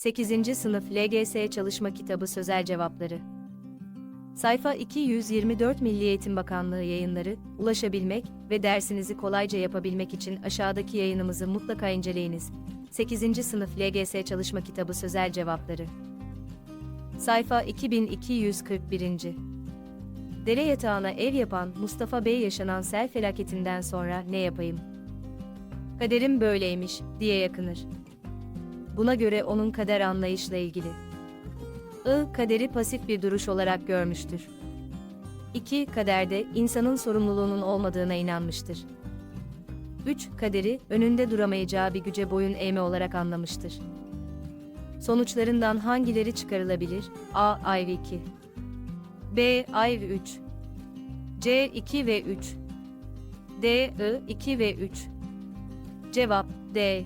8. Sınıf LGS Çalışma Kitabı Sözel Cevapları Sayfa 224 Milli Eğitim Bakanlığı yayınları, ulaşabilmek ve dersinizi kolayca yapabilmek için aşağıdaki yayınımızı mutlaka inceleyiniz. 8. Sınıf LGS Çalışma Kitabı Sözel Cevapları Sayfa 2241. Dere yatağına ev yapan Mustafa Bey yaşanan sel felaketinden sonra ne yapayım? Kaderim böyleymiş diye yakınır. Buna göre onun kader anlayışla ilgili. I. Kaderi pasif bir duruş olarak görmüştür. 2. Kaderde insanın sorumluluğunun olmadığına inanmıştır. 3. Kaderi önünde duramayacağı bir güce boyun eğme olarak anlamıştır. Sonuçlarından hangileri çıkarılabilir? A. Ayv 2 B. Ayv 3 C. 2 ve 3 D. I. 2 ve 3 Cevap D.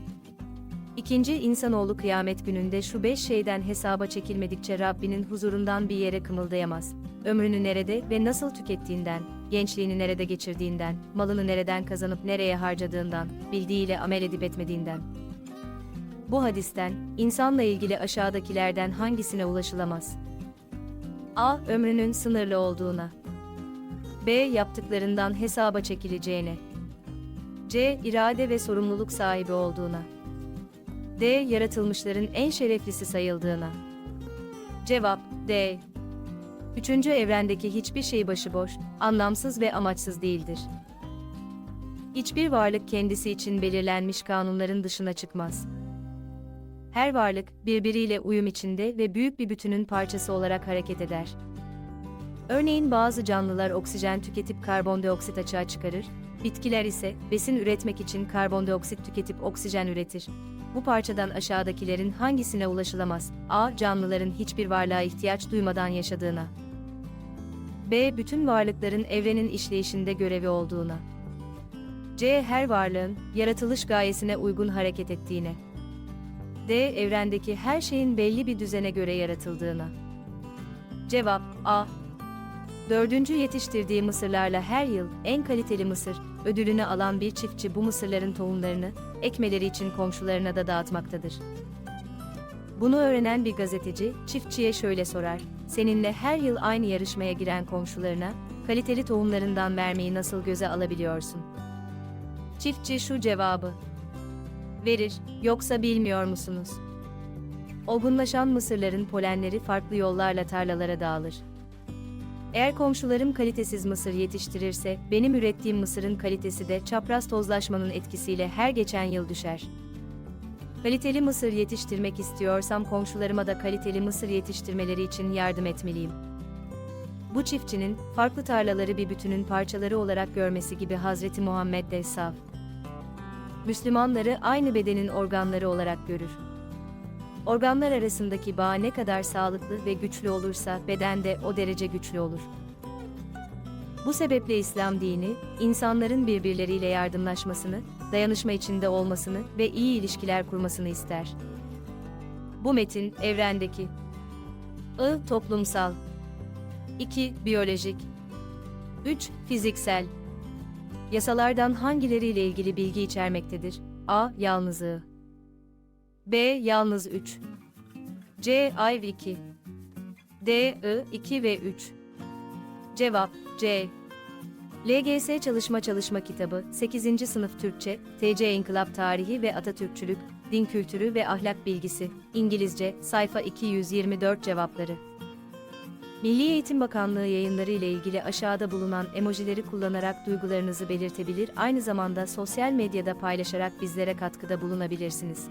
İkinci insanoğlu kıyamet gününde şu beş şeyden hesaba çekilmedikçe Rabbinin huzurundan bir yere kımıldayamaz. Ömrünü nerede ve nasıl tükettiğinden, gençliğini nerede geçirdiğinden, malını nereden kazanıp nereye harcadığından, bildiğiyle amel edip etmediğinden. Bu hadisten, insanla ilgili aşağıdakilerden hangisine ulaşılamaz? A. Ömrünün sınırlı olduğuna. B. Yaptıklarından hesaba çekileceğine. C. irade ve sorumluluk sahibi olduğuna. D. Yaratılmışların en şereflisi sayıldığına. Cevap D. Üçüncü evrendeki hiçbir şey başıboş, anlamsız ve amaçsız değildir. Hiçbir varlık kendisi için belirlenmiş kanunların dışına çıkmaz. Her varlık birbiriyle uyum içinde ve büyük bir bütünün parçası olarak hareket eder. Örneğin bazı canlılar oksijen tüketip karbondioksit açığa çıkarır, bitkiler ise besin üretmek için karbondioksit tüketip oksijen üretir. Bu parçadan aşağıdakilerin hangisine ulaşılamaz? A. Canlıların hiçbir varlığa ihtiyaç duymadan yaşadığına. B. Bütün varlıkların evrenin işleyişinde görevi olduğuna. C. Her varlığın yaratılış gayesine uygun hareket ettiğine. D. Evrendeki her şeyin belli bir düzene göre yaratıldığına. Cevap A. Dördüncü yetiştirdiği mısırlarla her yıl en kaliteli mısır ödülünü alan bir çiftçi bu mısırların tohumlarını ekmeleri için komşularına da dağıtmaktadır. Bunu öğrenen bir gazeteci çiftçiye şöyle sorar: Seninle her yıl aynı yarışmaya giren komşularına kaliteli tohumlarından vermeyi nasıl göze alabiliyorsun? Çiftçi şu cevabı verir, yoksa bilmiyor musunuz? Olgunlaşan mısırların polenleri farklı yollarla tarlalara dağılır. Eğer komşularım kalitesiz mısır yetiştirirse, benim ürettiğim mısırın kalitesi de çapraz tozlaşmanın etkisiyle her geçen yıl düşer. Kaliteli mısır yetiştirmek istiyorsam komşularıma da kaliteli mısır yetiştirmeleri için yardım etmeliyim. Bu çiftçinin farklı tarlaları bir bütünün parçaları olarak görmesi gibi Hazreti Muhammed de. Müslümanları aynı bedenin organları olarak görür. Organlar arasındaki bağ ne kadar sağlıklı ve güçlü olursa beden de o derece güçlü olur. Bu sebeple İslam dini, insanların birbirleriyle yardımlaşmasını, dayanışma içinde olmasını ve iyi ilişkiler kurmasını ister. Bu metin, evrendeki I. Toplumsal 2. Biyolojik 3. Fiziksel Yasalardan hangileriyle ilgili bilgi içermektedir? A. Yalnızlığı B. Yalnız 3 C. Ayv 2 D. I. 2 ve 3 Cevap C. LGS Çalışma Çalışma Kitabı 8. Sınıf Türkçe, TC İnkılap Tarihi ve Atatürkçülük, Din Kültürü ve Ahlak Bilgisi, İngilizce, sayfa 224 cevapları. Milli Eğitim Bakanlığı yayınları ile ilgili aşağıda bulunan emojileri kullanarak duygularınızı belirtebilir, aynı zamanda sosyal medyada paylaşarak bizlere katkıda bulunabilirsiniz.